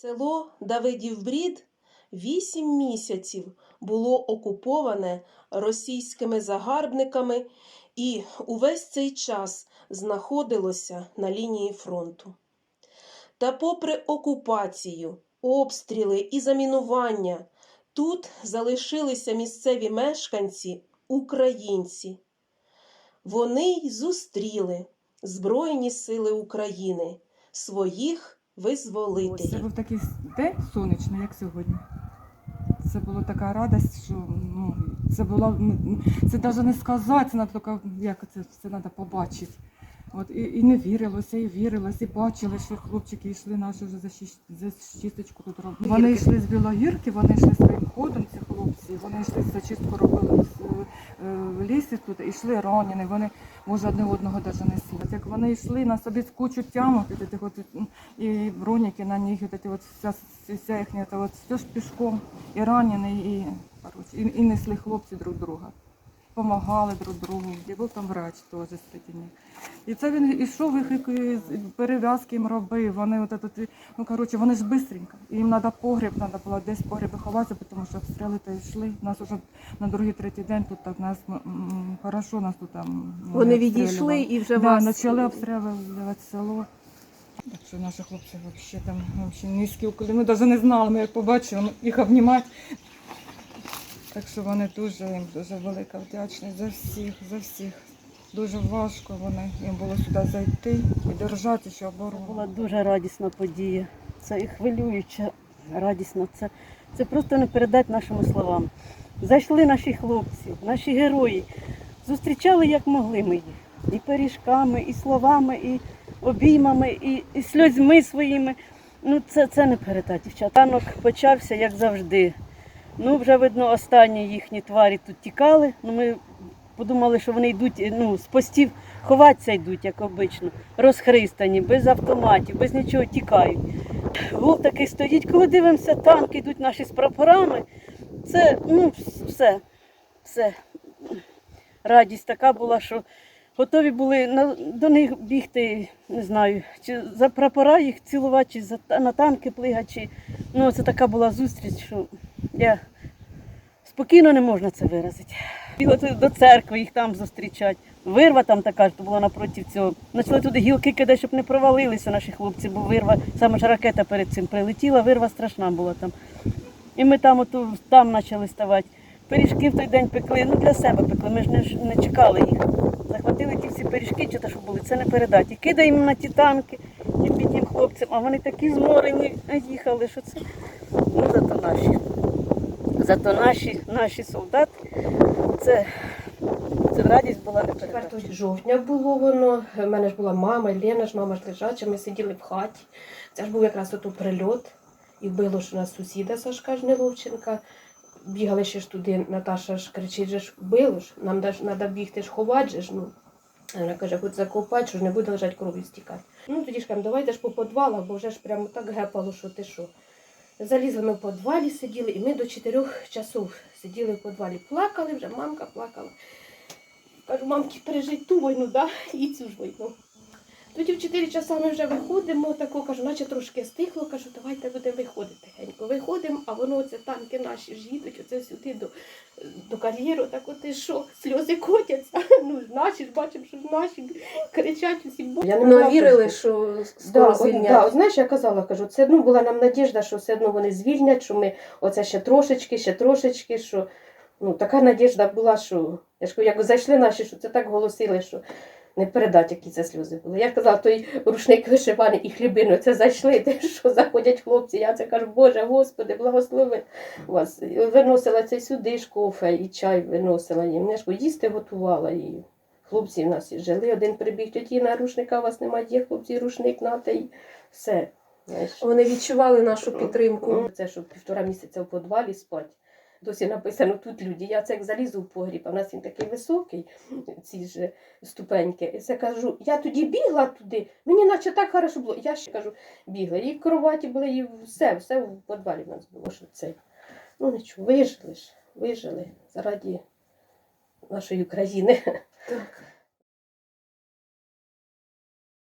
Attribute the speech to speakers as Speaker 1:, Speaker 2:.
Speaker 1: Село Давидів Брід вісім місяців було окуповане російськими загарбниками і увесь цей час знаходилося на лінії фронту. Та попри окупацію, обстріли і замінування, тут залишилися місцеві мешканці, українці. Вони й зустріли Збройні Сили України, своїх
Speaker 2: Це був такий день сонячний, як сьогодні. Це була така радість, що ну, це було, ну, це навіть не сказати, це надо, як це, це треба побачити. От, і, і не вірилося, і вірилося, і бачили, що хлопчики йшли наші вже за, шість, за тут робили. Вони йшли з Білогірки, вони йшли своїм ходом, ці хлопці, вони йшли зачистку робили в, е, в лісі тут, і йшли ранені, вони може одне одного навіть несли. От Як вони йшли на собі кучу тямок, і броніки на них, эти от, вся, вся їхня, от, все ж пішком, і ранені, і, коротше, і, і несли хлопці друг друга. Помагали друг другу, і був там врач теж них. І це він ішов, їх перев'язки їм робив. Вони от этот, ну коротше, вони ж швидко. Їм треба погріб, треба було десь в погрібі ховатися, тому що обстріли то йшли. Нас уже на другий, третій день тут так нас м, м, хорошо нас тут там. ну,
Speaker 1: Вони відійшли і вже
Speaker 2: да,
Speaker 1: вас
Speaker 2: почали обстрілювати село. Так що наші хлопці взагалі там вообще низькі уклони. Ми навіть не знали, ми як побачили їх обнімати. Так що вони дуже їм дуже велика вдячність за всіх, за всіх. Дуже важко вони їм було сюди зайти і держати ще оборону.
Speaker 3: Була дуже радісна подія. Це і хвилююча, радісна. Це, це просто не передати нашими словами. Зайшли наші хлопці, наші герої. Зустрічали як могли ми їх. І пиріжками, і словами, і обіймами, і, і сльозьми своїми. Ну, це, це не передати, дівчата. Танок почався, як завжди. Ну, вже видно, останні їхні тварі тут тікали. Ну, ми подумали, що вони йдуть ну, з постів ховатися йдуть, як обично, розхристані, без автоматів, без нічого тікають. Гул такий стоїть, коли дивимося, танки йдуть наші з прапорами. Це ну, все, все. Радість така була, що готові були на, до них бігти, не знаю, чи за прапора їх цілувати, чи за, на танки плигати. Ну, це така була зустріч, що я спокійно не можна це виразити. Бігати до церкви, їх там зустрічати. Вирва там така ж була напроти цього. Почали туди гілки кидати, щоб не провалилися наші хлопці, бо вирва, саме ж ракета перед цим прилетіла, вирва страшна була там. І ми там ото, там почали ставати. Пиріжки в той день пекли, ну для себе пекли, ми ж не, не чекали їх. Захватили ті всі пиріжки, чи те, що були, це не передати. Кидаємо на ті танки, і тим хлопцям, а вони такі зморені їхали, що це ну зато наші. Зато наші, наші солдати, це, це радість була не
Speaker 4: 4 жовтня було воно. У мене ж була мама, Лена ж мама ж лежача, ми сиділи в хаті. Це ж був якраз ото прильот. І вбило ж у нас сусіда Сашка Жниловченка. Бігали ще ж туди, Наташа ж кричить, же ж вбило ж, нам треба бігти ж ховати же ж. Ну. Вона каже, хоч закопати, що ж не буде лежати кров'ю стікати. Ну тоді ж кажемо, давайте ж по підвалах, бо вже ж прямо так гепало, що ти що. Залізли ми в підвалі, сиділи, і ми до 4 часов сиділи в підвалі, плакали вже, мамка плакала. Кажу, мамки, пережить ту війну, да? і цю ж війну. Тоді в 4 часа ми вже виходимо, тако, кажу, наче трошки стихло, кажу, давайте будемо виходити тихенько. Виходимо, а воно оце танки наші ж їдуть, оце сюди до, до кар'єру, так от і що, сльози котяться. Ну, наші ж бачимо, що ж наші кричать усі. «Боже». Я не
Speaker 1: Ну, вірили, що
Speaker 4: Да,
Speaker 1: скоро
Speaker 4: от, да,
Speaker 1: звільнять.
Speaker 4: от знаєш, я казала, кажу, це ну, була нам надіжда, що все одно вони звільнять, що ми оце ще трошечки, ще трошечки, що ну, така надіжда була, що я ж як зайшли наші, що це так голосили, що не передати, які це сльози були. Я казала, той рушник вишиваний і хлібину, це зайшли, те, що заходять хлопці. Я це кажу, Боже, Господи, благослови вас. Виносила це сюди ж кофе і чай виносила їм. Я ж їсти готувала і. Хлопці в нас і жили, один прибіг, тоді на рушника у вас немає, є хлопці, рушник на те й все. Знаєш.
Speaker 1: Вони відчували нашу підтримку.
Speaker 4: Це що півтора місяця в подвалі спать. Досі написано тут люди. Я це як залізу в погріб, а в нас він такий високий, ці ж ступеньки. І це кажу, я тоді бігла туди, мені наче так хорошо було. Я ще кажу, бігла. І в кроваті були, і все, все в подвалі в нас було. Що це. Ну нічого, вижили ж, вижили заради нашої України.
Speaker 1: Так.